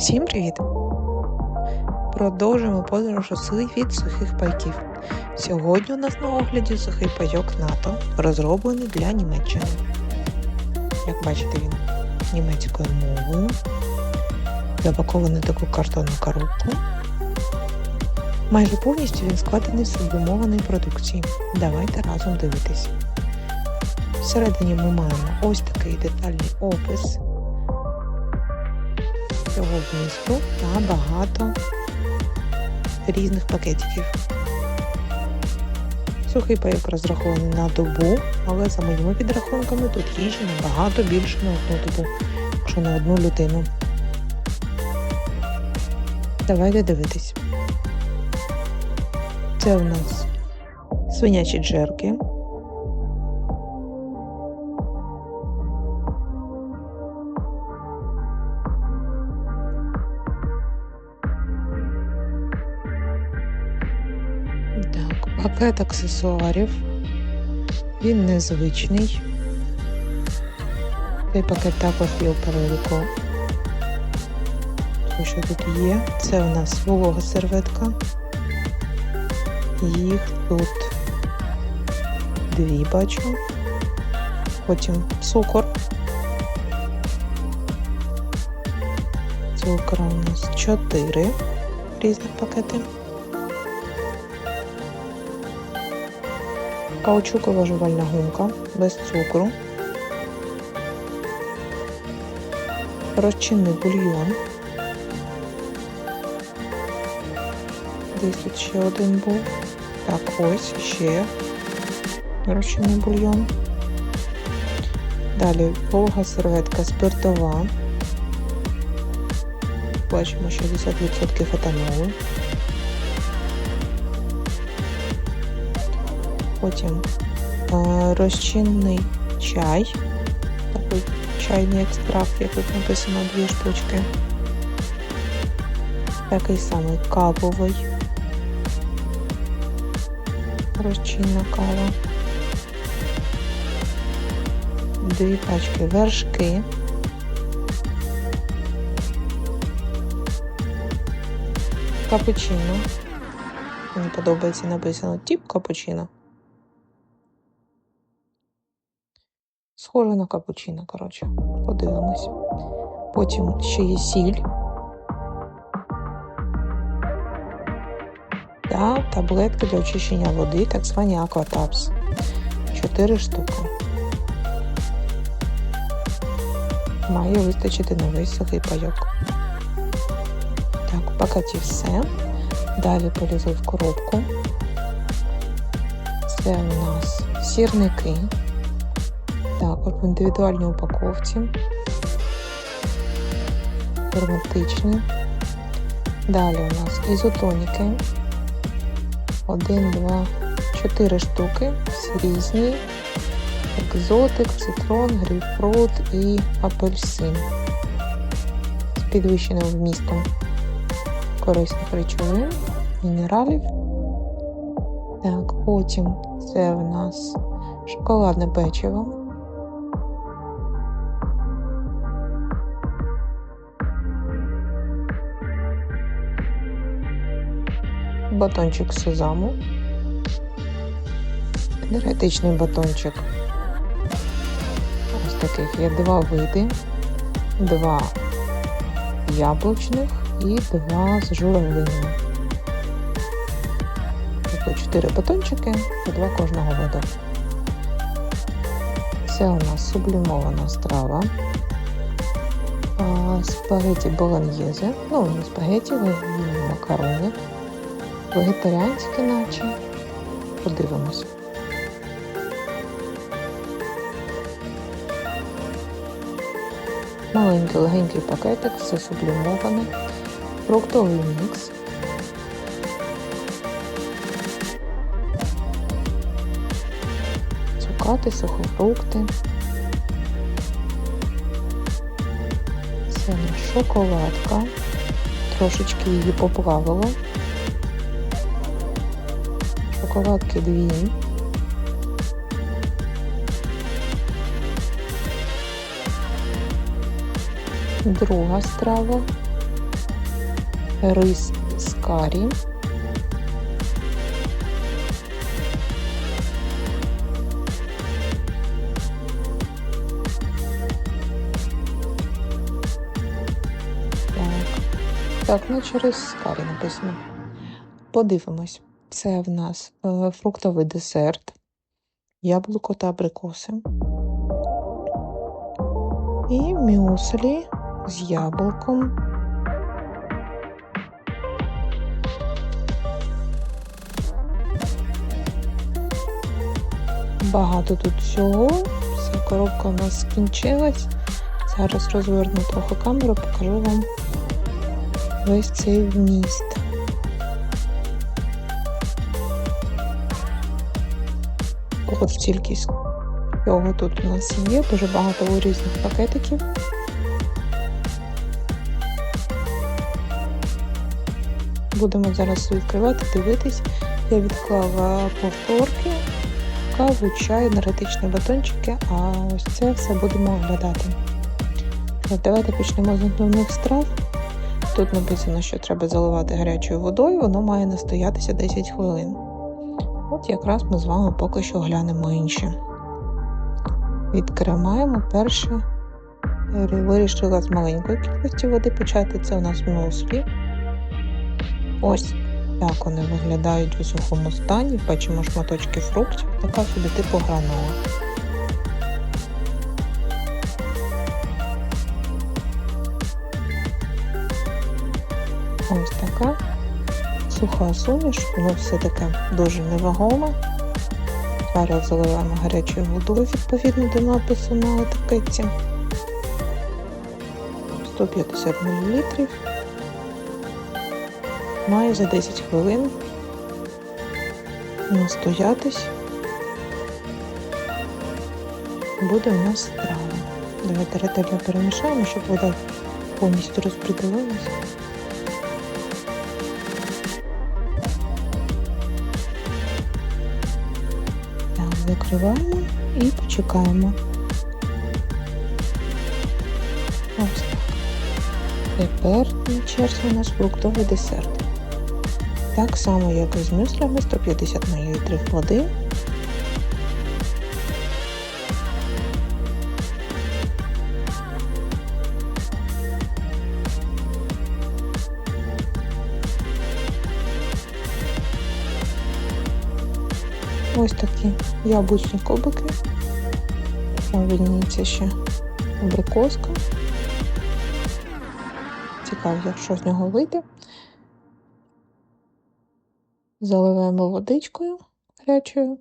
Всім привіт! Продовжуємо подорож у світ сухих пайків. Сьогодні у нас на огляді сухий пайок НАТО, розроблений для Німеччини. Як бачите, він німецькою мовою, запакований таку картонну коробку. Майже повністю він складений з сублімованої продукції. Давайте разом дивитись. Всередині ми маємо ось такий детальний опис цього вмісту та багато різних пакетиків. Сухий пайок розрахований на добу, але за моїми підрахунками тут їжі набагато більше на одну добу, якщо на одну людину. Давайте дивитись. Це у нас свинячі джерки. Пакет аксесуарів. Він незвичний. Цей пакет також є у переліку. Тому що тут є. Це у нас волога серветка. Їх тут дві бачу. Потім цукор. Цукра у нас чотири різних пакети. Каучукова жувальна гумка без цукру. Розчинний бульйон. Десь тут ще один був. Так, ось ще розчинний бульйон. Далі волга серветка спиртова. Бачимо 60% етанолу. Потім е, розчинний чай, такий чайний екстракт, як тут написано дві штучки. Такий самий кавовий, розчинна кава. Дві пачки вершки. Капучино. Мені подобається написано тип капучино. Схоже на капучино, коротше, подивимось. Потім ще є сіль. Та таблетки для очищення води, так звані акватапс. Чотири штуки. Має вистачити на весь сухий пайок. Так, в пакеті все. Далі полізли в коробку. Це у нас сірники. Також в індивідуальній упаковці. Герметичні. Далі у нас ізотоніки. Один, два, чотири штуки. Всі різні. Екзотик, цитрон, грейпфрут і апельсин. З підвищеним вмістом корисних речовин, мінералів. Так, потім це в нас шоколадне печиво. Батончик сезаму, енергетичний батончик. Ось таких є два види, два яблучних і два з журавлиною. Тобто чотири батончики і два кожного виду. Це у нас сублімована страва. Спагеті болоньєзе, ну не спагеті, макарони вегетаріанське наче. Подивимось. Маленький легенький пакетик, все сублімоване, фруктовий мікс. Цукати, сухофрукти. Це шоколадка. Трошечки її поплавило шоколадки дві. Друга страва рис з карі. Так, наче рис карі написано. Подивимось. Це в нас е, фруктовий десерт, яблуко та абрикоси. І мюслі з яблуком. Багато тут всього. Вся коробка у нас скінчилась. Зараз розверну трохи камеру, покажу вам весь цей вміст. Ось стільки всього тут у нас є, дуже багато різних пакетиків. Будемо зараз відкривати, дивитись. Я відклала повторки, каву, чай, енергетичні батончики, а ось це все будемо оглядати. Давайте почнемо з основних страв. Тут написано, що треба заливати гарячою водою, воно має настоятися 10 хвилин. От якраз ми з вами поки що глянемо інші. Відкриваємо перше. Вирішила з маленької кількості води почати. Це у нас мюслі. Ось так вони виглядають у сухому стані. Бачимо шматочки фруктів, така собі типу гранола. Ось така суха суміш, воно все таке дуже невагоме. Зараз заливаємо гарячою водою відповідно до напису на етикетці. 150 мл. Має за 10 хвилин настоятись. Буде у нас страва. Давайте ретельно перемішаємо, щоб вода повністю розподілилася. Так, закриваємо і почекаємо. Ось так. Тепер на черзі у нас фруктовий десерт. Так само, як і з мюслями, 150 мл води. Ось такі яблучні кубики. Там видніється ще абрикоска. Цікаво, що з нього вийде. Заливаємо водичкою гарячою.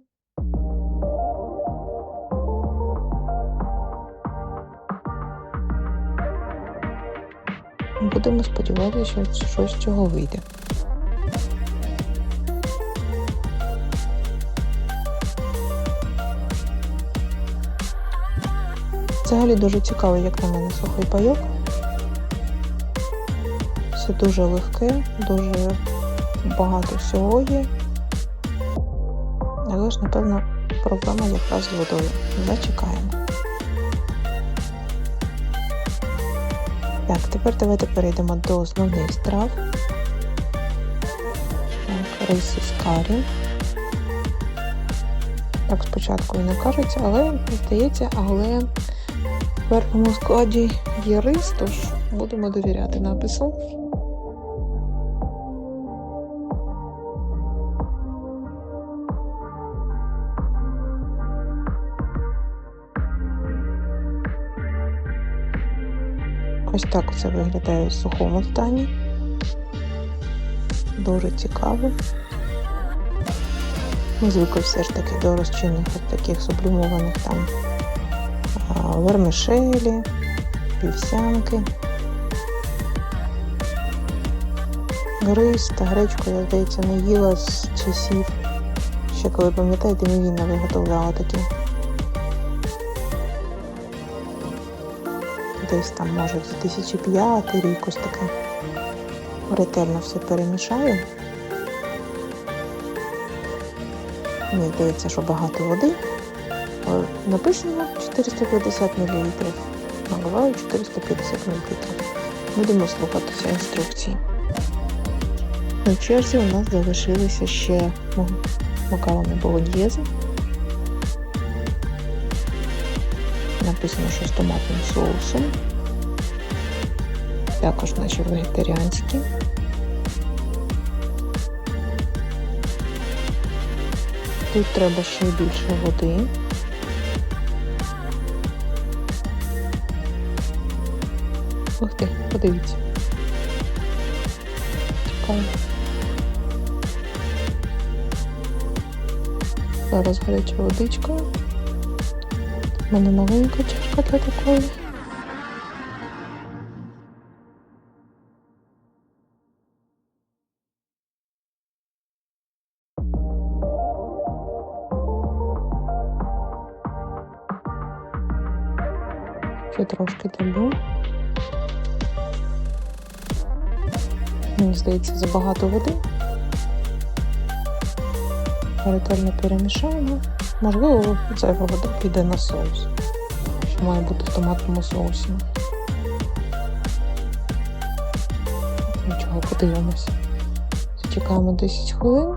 Будемо сподіватися, що щось з цього вийде. Взагалі дуже цікаво, як на мене сухий пайок. Все дуже легке, дуже багато всього є. Але ж, напевно, проблема якраз з водою. Зачекаємо. Так, тепер давайте перейдемо до основних страв. Так, рис з карі. Так, спочатку і не кажеться, але здається, але в складі є рис, тож будемо довіряти напису. Ось так це виглядає в сухому стані. Дуже цікаво. Ми звикли все ж таки до розчинних таких сублімованих там вермишелі, півсянки. Рис та гречку, я здається, не їла з часів. Ще коли пам'ятаєте, Мівіна виготовляла такі. Десь там, може, 2005 рік ось таке. Ретельно все перемішаю. Мені здається, що багато води. Написано 450 мл. Наливаю 450 мл. Будемо слухатися інструкції. На черзі у нас залишилися ще макарони болоньєзи. Написано, що з томатним соусом. Також наші вегетаріанські. Тут треба ще більше води. Ух ти, подивіться. Чекаю. Зараз гаряча водичка. У мене маленька чашка для такої. Мені здається, забагато води. Ретельно перемішаємо. Можливо, зайва вода піде на соус, що має бути в томатному соусі. Нічого, подивимося. Чекаємо 10 хвилин.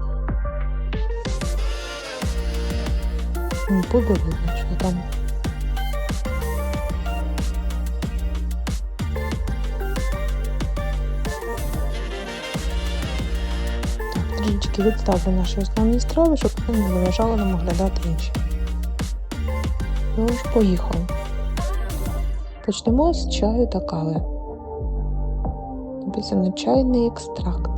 Буде видно, що там. Так, трішечки відставлю наші основні страви, щоб не заважали нам оглядати інші. Тож, поїхали. Почнемо з чаю та кави. Написано чайний екстракт.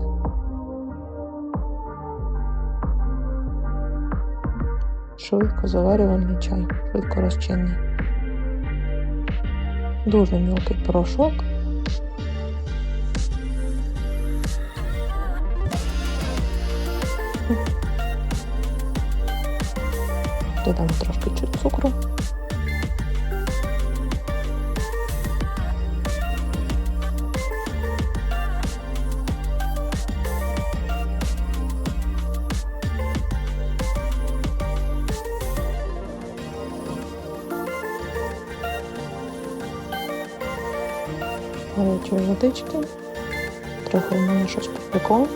Швидко заварювальний чай, швидко розчинний. Дуже мілкий порошок. Додамо трошки цукру. Гарячої водички. Трохи в мене щось попекло.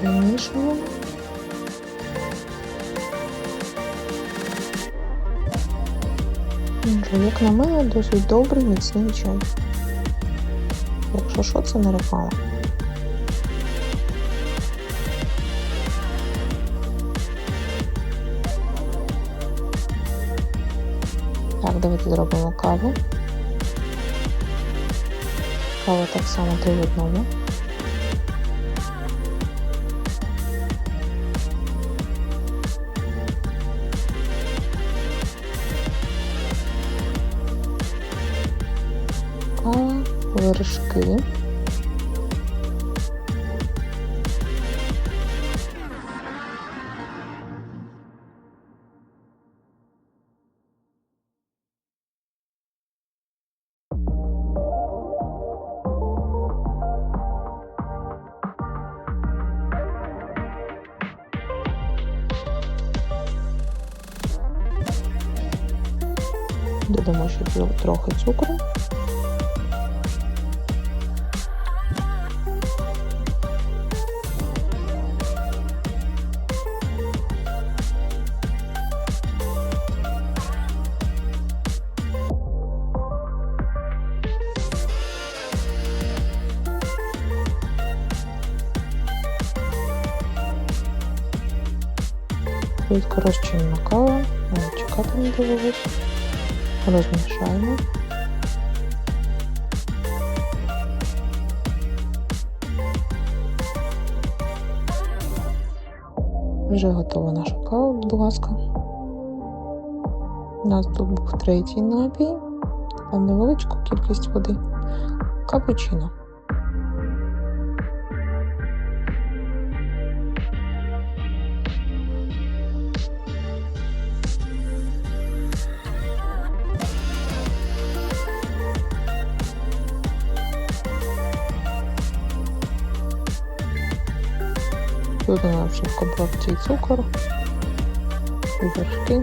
Перемішуємо. Як на мене, досить добрий міцний чай. Якщо що, це не реклама. Так, давайте зробимо каву. Кава так само три в одному. Додамо ще трохи- трохи цукру. Швидко розчинна кава, навіть чекати не довелось. Розмішаємо. Вже готова наша кава, будь ласка. У нас тут був третій напій, та невеличку кількість води. Капучино. Вже в комплекті і цукор, вершки.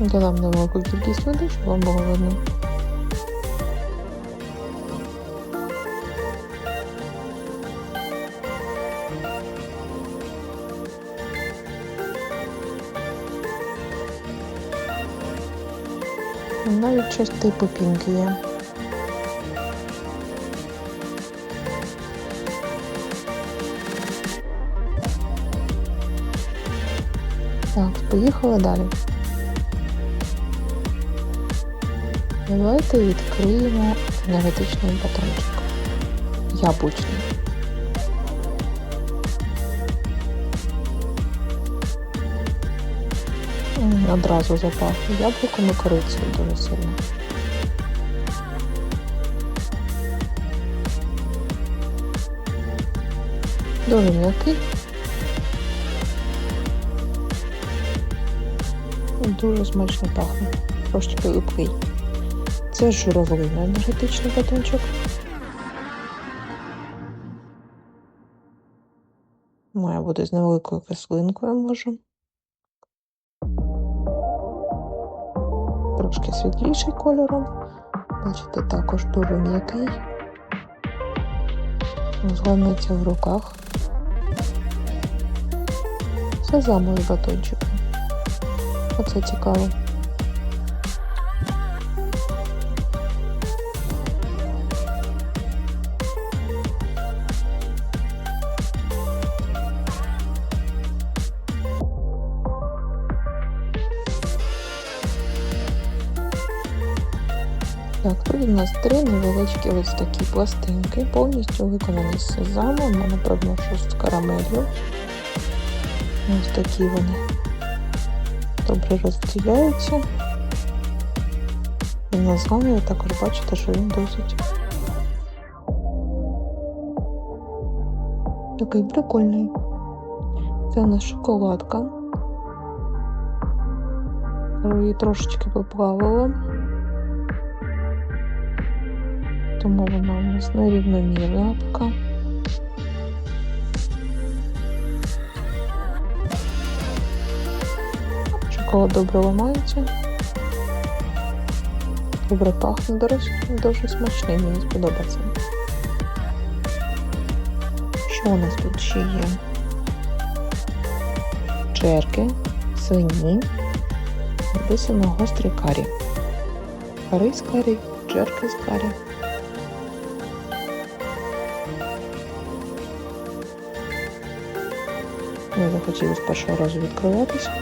Додам невелику кількість води, щоб вам було видно. Навіть щось типу є. Поїхали далі. Давайте відкриємо енергетичний батончик. Яблучний. Одразу запахло яблуком і корицею дуже сильно. Дуже м'який. Дуже смачно пахне. Трошечки липкий. Це журавлина енергетичний батончик. Має бути з невеликою кислинкою, може. Трошки світліший кольором. Бачите, також дуже м'який. Згорнеться в руках. Сезамові батончики. Оце цікаво. Так, тут у нас три невеличкі ось такі пластинки, повністю виконані з сезамом, напевно, що з карамелью. Ось такі вони добре розділяються. І на зламі ви також бачите, що він досить такий прикольний. Це у нас шоколадка. Її трошечки поплавила. Тому вона у нас нерівномірна така. Шоколад добре ламається. Добре пахне, до речі, дуже смачний, мені сподобається. Що у нас тут ще є? Джерки, свині, написано гострий карі. Кари з карі, джерки з карі. Не захотіли з першого разу відкриватися.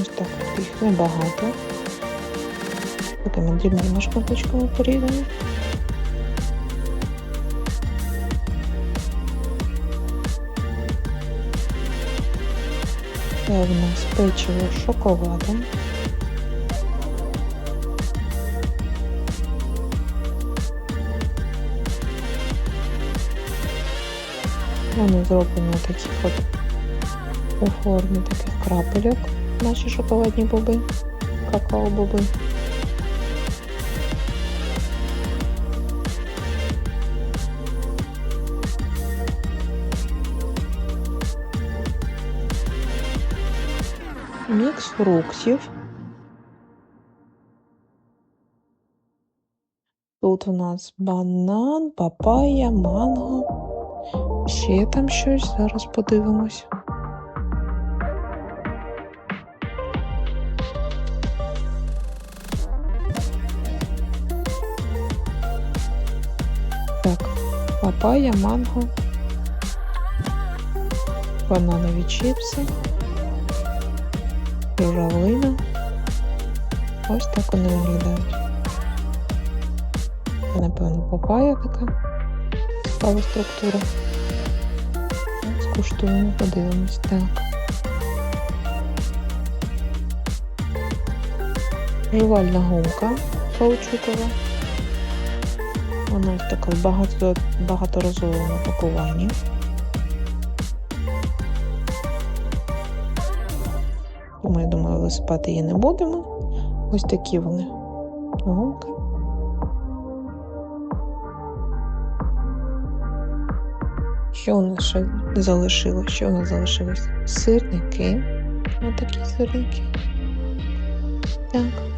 Ось так їх небагато. Такими дрібними шматочками порізані. Це в нас печиво з шоколадом. Вони зроблені таких от у формі таких крапельок, наші шоколадні боби, какао-боби. Мікс фруктів. Тут у нас банан, папая, манго. Ще там щось, зараз подивимось. Папая, манго, бананові чіпси, журавлина. Ось так вони виглядають. Напевно, папая така цікава структура. Скуштуємо, подивимось. Так. Жувальна гумка каучукова. Вона в багато, багаторазовому пакуванні. Тому, я думаю, висипати її не будемо. Ось такі вони гумки. Що у нас ще залишилось? Що у нас залишилось? Сирники. Отакі сирники. Так.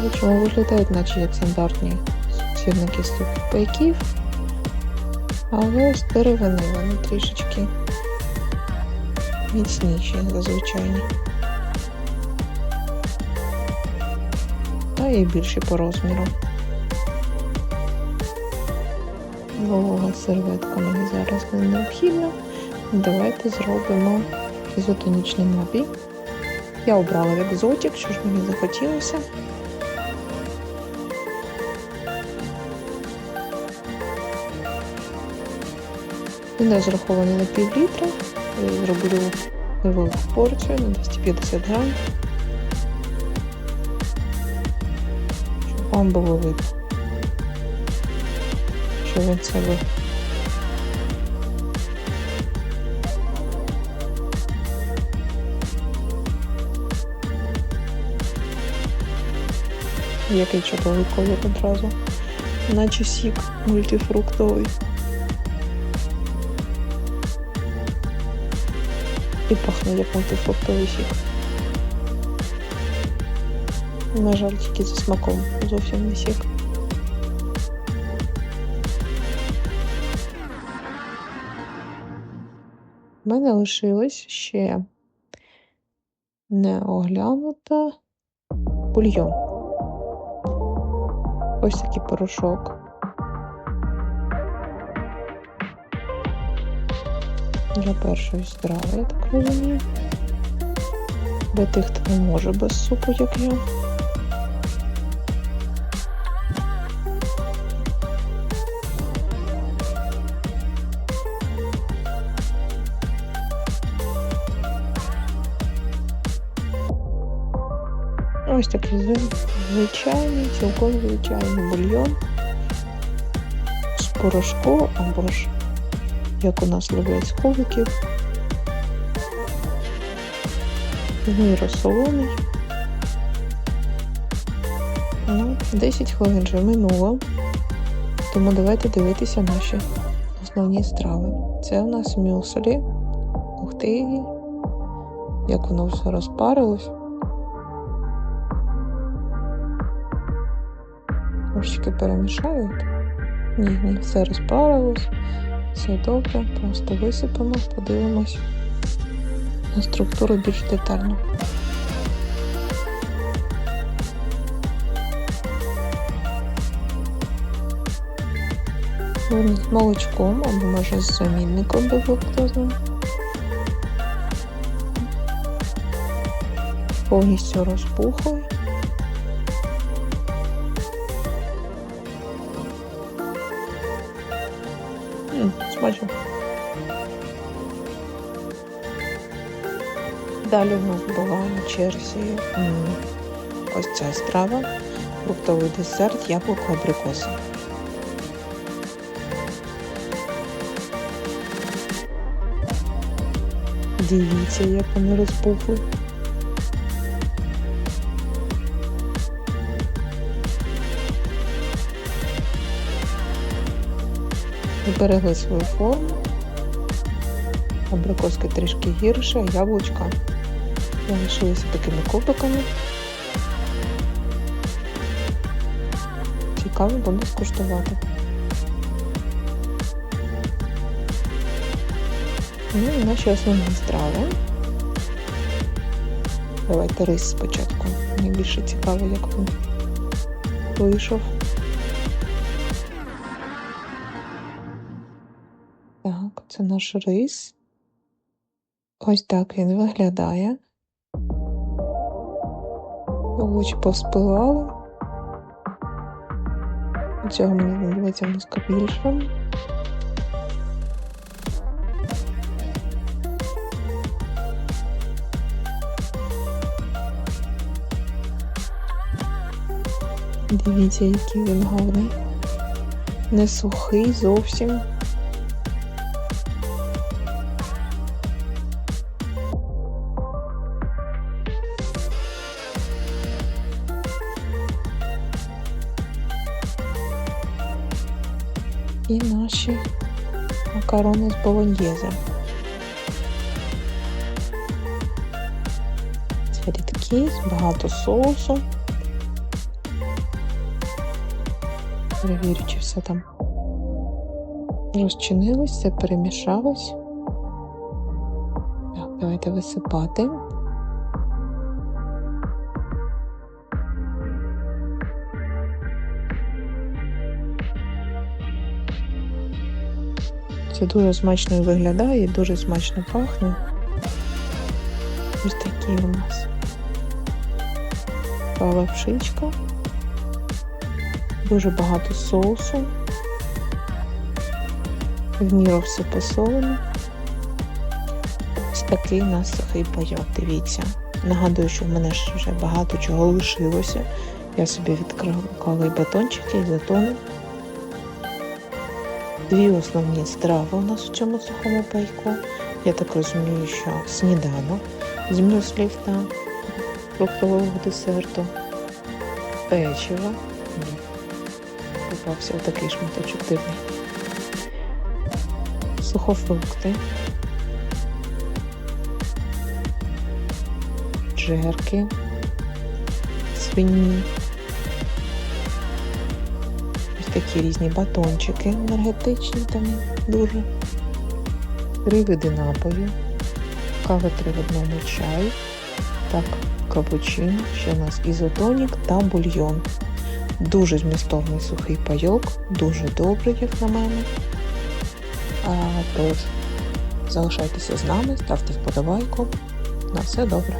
Бачимо, виглядають, наче як стандартні сухих пайків. Але з деревини вони трішечки міцніші за звичайні. Та і більші по розміру. Волога серветка мені зараз не необхідна. Давайте зробимо ізотонічний напій. Я обрала екзотик, що ж мені захотілося. Він розрахований на пів літра. Зроблю невелику порцію на 250 грам. Щоб вам було видно, що він себе. Який чудовий колір одразу, наче сік мультифруктовий. І пахне як мультифруктовий сік. На жаль, тільки зі смаком, зовсім не сік. У мене лишилось ще не оглянута бульйон. Ось такий порошок. Для першої страви, я так розумію. Для тих, хто не може без супу, як я. Ось такий зв- звичайний, цілком звичайний бульйон з порошку або ж як у нас люблять з кубиків. Він розсолений. Ну, 10 хвилин вже минуло, тому давайте дивитися наші основні страви. Це у нас мюслі. Ух ти, як воно все розпарилось. Ручки перемішають. Ні, ні, все розпарилось. Все добре, просто висипемо, подивимось на структуру більш детально. З молочком або може з замінником безлактозним. Повністю розпухли. Далі в нас була на черзі ось ця страва, фруктовий десерт, яблуко абрикоси. Дивіться, як вони розпухли. Зберегли свою форму. Абрикоски трішки гірше, а яблучка залишилися такими кубиками. Цікаво буде скуштувати. Ну і наші основні страви. Давайте рис спочатку. Мені більше цікаво, як він вийшов. Так, це наш рис. Ось так він виглядає. Овочі повспливали. Цього мені здається близько більше. Дивіться, який він гарний. Не сухий зовсім. Макарони з болоньєзе. Це рідкі, багато соусу. Перевірю, чи все там розчинилось, все перемішалось. Так, давайте висипати. Це дуже смачно виглядає, і дуже смачно пахне. Ось такі у нас лапшичка. Дуже багато соусу. В міру все посолено. Ось такий у нас сухий пайок, дивіться. Нагадую, що в мене ж вже багато чого лишилося. Я собі відкривала і батончики, і затони. Дві основні страви у нас в цьому сухому пайку. Я так розумію, що сніданок з мюслів та фруктового десерту, печиво. Попався отакий шматочок дивний. Сухофрукти, джерки, свині. Такі різні батончики енергетичні там дуже. Три види напою. Кава три в одному чай. Так, капучино, ще у нас ізотонік та бульйон. Дуже змістовний сухий пайок, дуже добрий, як на мене. А, тож, залишайтеся з нами, ставте вподобайку. На все добре.